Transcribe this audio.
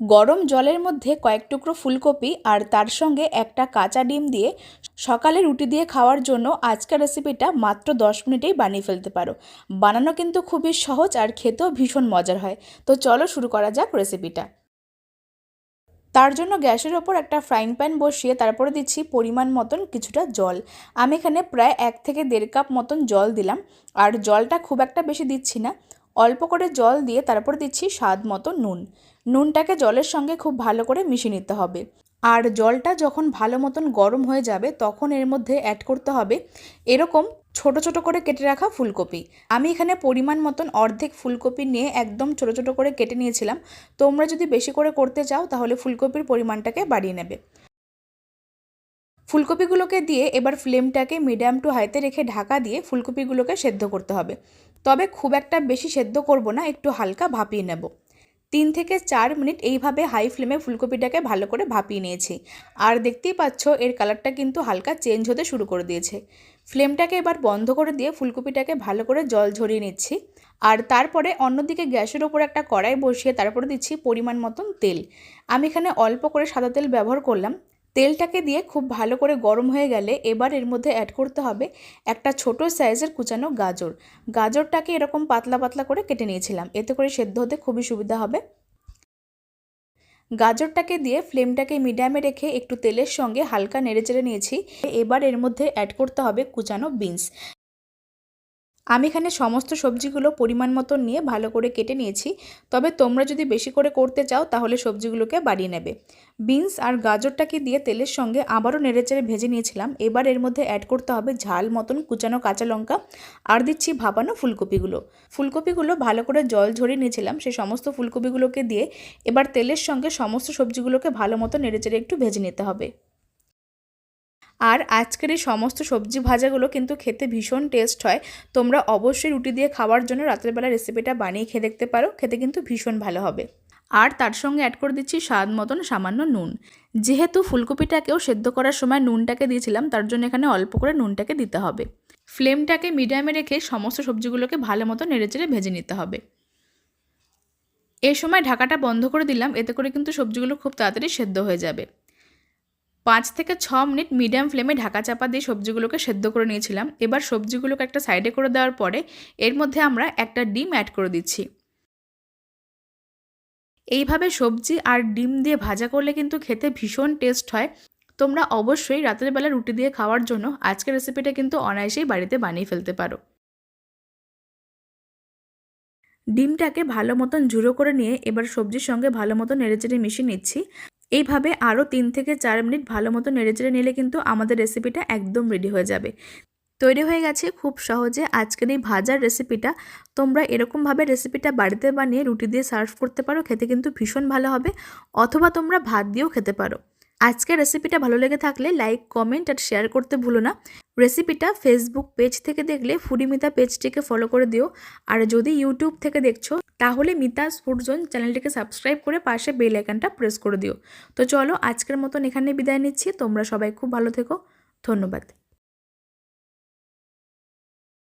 গরম জলের মধ্যে কয়েক টুকরো ফুলকপি আর তার সঙ্গে একটা কাঁচা ডিম দিয়ে সকালে রুটি দিয়ে খাওয়ার জন্য আজকের রেসিপিটা মাত্র দশ মিনিটেই বানিয়ে ফেলতে পারো। বানানো কিন্তু খুবই সহজ আর খেতেও ভীষণ মজার হয়। তো চলো শুরু করা যাক রেসিপিটা। তার জন্য গ্যাসের ওপর একটা ফ্রাইং প্যান বসিয়ে তারপরে দিচ্ছি পরিমাণ মতন কিছুটা জল। আমি এখানে প্রায় এক থেকে দেড় কাপ মতন জল দিলাম। আর জলটা খুব একটা বেশি দিচ্ছি না। অল্প করে জল দিয়ে তারপরে দিচ্ছি স্বাদ মতো নুন। নুনটাকে জলের সঙ্গে খুব ভালো করে মিশিয়ে নিতে হবে। আর জলটা যখন ভালো মতন গরম হয়ে যাবে, তখন এর মধ্যে অ্যাড করতে হবে এরকম ছোট ছোট করে কেটে রাখা ফুলকপি। আমি এখানে পরিমাণ মতন অর্ধেক ফুলকপি নিয়ে একদম ছোট ছোট করে কেটে নিয়েছিলাম। তোমরা যদি বেশি করে করতে চাও, তাহলে ফুলকপির পরিমাণটাকে বাড়িয়ে নেবে। ফুলকপিগুলোকে দিয়ে এবার ফ্লেমটাকে মিডিয়াম টু হাইতে রেখে ঢাকা দিয়ে ফুলকপিগুলোকে সেদ্ধ করতে হবে। তবে খুব একটা বেশি সেদ্ধ করব না, একটু হালকা ভাপিয়ে নেব। তিন থেকে চার মিনিট এইভাবে হাই ফ্লেমে ফুলকপিটাকে ভালো করে ভাপিয়ে নিয়েছি। আর দেখতেই পাচ্ছ, এর কালারটা কিন্তু হালকা চেঞ্জ হতে শুরু করে দিয়েছে। ফ্লেমটাকে এবার বন্ধ করে দিয়ে ফুলকপিটাকে ভালো করে জল ঝরিয়ে নিচ্ছি। আর তারপরে অন্যদিকে গ্যাসের ওপর একটা কড়াই বসিয়ে তারপরে দিচ্ছি পরিমাণ মতন তেল। আমি এখানে অল্প করে সাদা তেল ব্যবহার করলাম। তেলটাকে দিয়ে খুব ভালো করে গরম হয়ে গেলে এবার এর মধ্যে অ্যাড করতে হবে একটা ছোট সাইজের কুচানো গাজর। গাজরটাকে এরকম পাতলা পাতলা করে কেটে নিয়েছিলাম। এতে করে সেদ্ধ হতে খুবই সুবিধা হবে। গাজরটাকে দিয়ে ফ্লেমটাকে মিডিয়ামে রেখে একটু তেলের সঙ্গে হালকা নেড়েচেড়ে নিয়েছি। এবার এর মধ্যে অ্যাড করতে হবে কুচানো বিনস আমি এখানে সমস্ত সবজিগুলো পরিমাণ মতো নিয়ে ভালো করে কেটে নিয়েছি। তবে তোমরা যদি বেশি করে করতে চাও, তাহলে সবজিগুলোকে বাড়িয়ে নেবে। বিনস আর গাজরটাকে দিয়ে তেলের সঙ্গে আবারও নেড়েচেড়ে ভেজে নিয়েছিলাম। এবার এর মধ্যে অ্যাড করতে হবে ঝাল মতন কুচানো কাঁচা লঙ্কা আর দিচ্ছি ভাপানো ফুলকপিগুলো। ফুলকপিগুলো ভালো করে জল ঝরিয়ে নিয়েছিলাম। সেই সমস্ত ফুলকপিগুলোকে দিয়ে এবার তেলের সঙ্গে সমস্ত সবজিগুলোকে ভালো মতো নেড়েচেড়ে একটু ভেজে নিতে হবে। আর আজকের এই সমস্ত সবজি ভাজাগুলো কিন্তু খেতে ভীষণ টেস্ট হয়। তোমরা অবশ্যই রুটি দিয়ে খাওয়ার জন্য রাতের বেলা রেসিপিটা বানিয়ে খেয়ে দেখতে পারো, খেতে কিন্তু ভীষণ ভালো হবে। আর তার সঙ্গে অ্যাড করে দিচ্ছি স্বাদ মতন সামান্য নুন। যেহেতু ফুলকপিটাকেও সেদ্ধ করার সময় নুনটাকে দিয়েছিলাম, তার জন্য এখানে অল্প করে নুনটাকে দিতে হবে। ফ্লেমটাকে মিডিয়ামে রেখে সমস্ত সবজিগুলোকে ভালো মতো নেড়েচেড়ে ভেজে নিতে হবে। এই সময় ঢাকাটা বন্ধ করে দিলাম, এতে করে কিন্তু সবজিগুলো খুব তাড়াতাড়ি সেদ্ধ হয়ে যাবে। পাঁচ থেকে ছ মিনিট মিডিয়াম ফ্লেমে ঢাকা চাপা দিয়ে সবজিগুলোকে সেদ্ধ করে নিয়েছিলাম। এবার সবজিগুলোকে একটা সাইডে করে দেওয়ার পরে এর মধ্যে আমরা একটা ডিম অ্যাড করে দিচ্ছি। এইভাবে সবজি আর ডিম দিয়ে ভাজা করলে কিন্তু খেতে ভীষণ টেস্ট হয়। তোমরা অবশ্যই রাতের বেলা রুটি দিয়ে খাওয়ার জন্য আজকের রেসিপিটা কিন্তু অনায়াসেই বাড়িতে বানিয়ে ফেলতে পারো। ডিমটাকে ভালো মতন জুড়ো করে নিয়ে এবার সবজির সঙ্গে ভালো মতো নেড়েচেড়ে মিশিয়ে নিচ্ছি। এইভাবে আরও তিন থেকে চার মিনিট ভালো মতো নেড়েচেড়ে নিলে কিন্তু আমাদের রেসিপিটা একদম রেডি হয়ে যাবে। তৈরি হয়ে গেছে খুব সহজে আজকের এই ভাজার রেসিপিটা। তোমরা এরকমভাবে রেসিপিটা বাড়িতে বানিয়ে রুটি দিয়ে সার্ভ করতে পারো, খেতে কিন্তু ভীষণ ভালো হবে, অথবা তোমরা ভাত দিয়েও খেতে পারো। আজকের রেসিপিটা ভালো লেগে থাকলে লাইক কমেন্ট আর শেয়ার করতে ভুলো না। রেসিপিটা ফেসবুক পেজ থেকে দেখলে ফুডিমিতা পেজটিকে ফলো করে দিও। আর যদি ইউটিউব থেকে দেখছ তাহলে মিতাস ফুড জোন চ্যানেলটিকে সাবস্ক্রাইব করে পাশে বেল আইকনটা প্রেস করে দিও। তো চলো আজকের মতন এখানে বিদায় নিচ্ছি, তোমরা সবাই খুব ভালো থেকো, ধন্যবাদ।